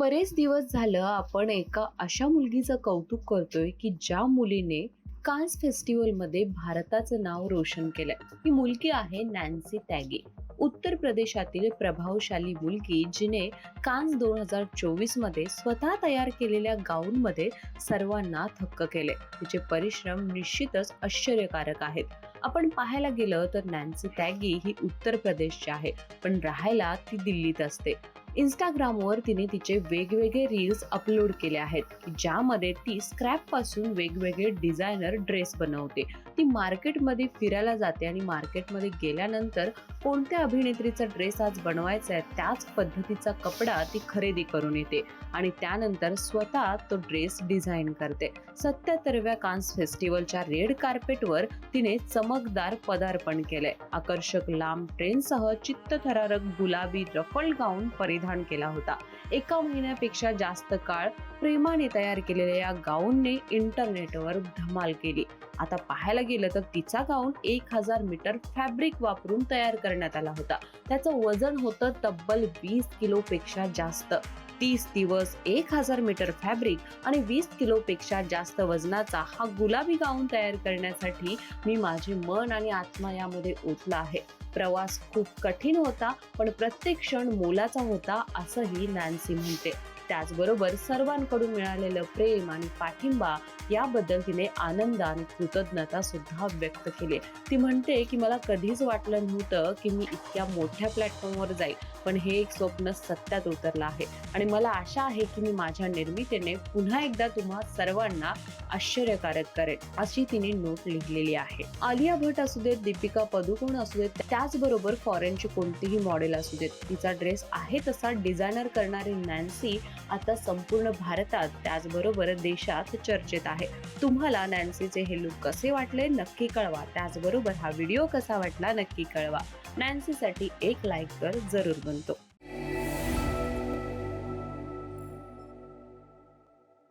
बरेच दिवस झालं आपण एका अशा मुलगीचं कौतुक करतोय की ज्या मुलीने कान्स फेस्टिवलमध्ये भारताचं नाव रोशन केलंय. ही मुलगी आहे नॅन्सी टॅगी. उत्तर प्रदेशातील प्रभावशाली मुलगी जिने कान्स दोन हजार चोवीसमध्ये स्वतः तयार केलेल्या गाऊनमध्ये सर्वांना थक्क केले तिचे परिश्रम निश्चितच आश्चर्यकारक आहेत. आपण पाहायला गेलं तर नॅन्सी टॅगी ही उत्तर प्रदेशची आहे पण राहायला ती दिल्लीत असते. इंस्टाग्रामवर तिने तिचे वेगवेगळे रील्स अपलोड केले आहेत ज्यामध्ये ती स्क्रॅपपासून वेगवेगळे डिझायनर ड्रेस बनवते. ती मार्केटमध्ये फिरायला जाते आणि मार्केटमध्ये गेल्यानंतर कोणत्या अभिनेत्रीचा ड्रेस आज बनवायचा आहे त्याच पद्धतीचा कपडा ती खरेदी करून येते. आणि त्यानंतर स्वतः तो ड्रेस डिझाईन करते. सत्याहत्तरव्या कान्स फेस्टिवलच्या रेड कार्पेटवर तिने चमकदार पदार्पण केलंय. आकर्षक लांब ट्रेनसह चित्तथरारक गुलाबी रफल गाऊन परिधान केला होता. एका महिन्यापेक्षा जास्त काळ प्रेमाने तयार केलेल्या या गाऊनने इंटरनेटवर धमाल केली. आता पाहायला गेलं तर तिचा गाऊन एक हजार मीटर फॅब्रिक वापरून तयार करण्यात आला होता. त्याचं वजन होतं तब्बल वीस किलोपेक्षा जास्त. तीस दिवस एक हजार मीटर फॅब्रिक आणि वीस किलोपेक्षा जास्त वजनाचा हा गुलाबी गाऊन तयार करण्यासाठी मी माझे मन आणि आत्मा यामध्ये ओतला आहे. प्रवास खूप कठीण होता पण प्रत्येक क्षण मोलाचा होता असंही नॅन्सी म्हणते. त्याचबरोबर सर्वांकडून मिळालेलं प्रेम आणि पाठिंबा याबद्दल तिने आनंद आणि कृतज्ञता सुद्धा व्यक्त केली. ती म्हणते की मला कधीच वाटलं नव्हतं की मी इतक्या मोठ्या प्लॅटफॉर्मवर जाईल पण हे एक स्वप्न सत्यात उतरलं आहे. आणि मला आशा आहे की मी माझ्या निर्मितीने पुन्हा एकदा तुम्हा सर्वांना आश्चर्यकारक करेल अशी तिने नोट लिहिलेली आहे. आलिया भट असू देत दीपिका पदुकोण असू देत त्याचबरोबर फॉरेनची कोणतीही मॉडेल असू देत तिचा ड्रेस आहे तसा डिझायनर करणारी नॅन्सी आता संपूर्ण भारतात त्याचबरोबर देशात चर्चेत आहे. तुम्हाला नॅन्सीचे हे लुक कसे वाटले? नक्की कळवा. त्याचबरोबर हा व्हिडिओ कसा वाटला? नक्की कळवा. नॅन्सीसाठी एक लाईक कर जरूर बनतो.